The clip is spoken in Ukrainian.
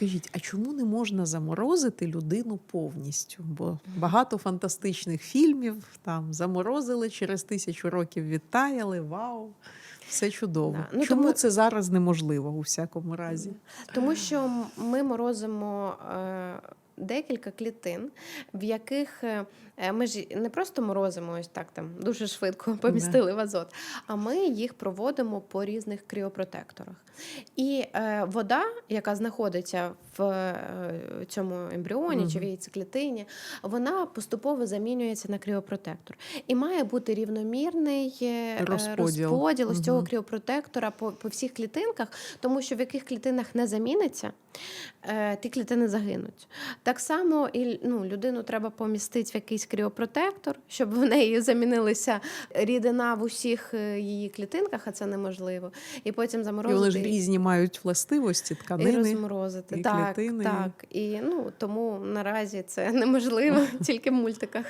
Скажіть, а чому не можна заморозити людину повністю? Бо багато фантастичних фільмів там заморозили через тисячу років відтаяли. Вау, все чудово. Да. Ну, чому тому- це зараз неможливо у всякому разі? Тому що ми морозимо е, декілька клітин, в яких е, ми ж не просто морозимо ось так там дуже швидко помістили в азот, а ми їх проводимо по різних кріопротекторах. І е, вода, яка знаходиться в е, цьому ембріоні чи в яйцеклітині, вона поступово замінюється на кріопротектор. І має бути рівномірний е, Розподіл. розподіл ось цього кріопротектора по, по всіх клітинках, тому що в яких клітинах не заміниться, е, ті клітини загинуть. Так само і ну, людину треба помістити в якийсь кріопротектор, щоб в неї замінилася рідина в усіх е, її клітинках, а це неможливо. І потім І заморозити. вони ж різні мають властивості, і розморозити. і так, клітини. так. І ну, тому наразі це неможливо тільки в мультиках.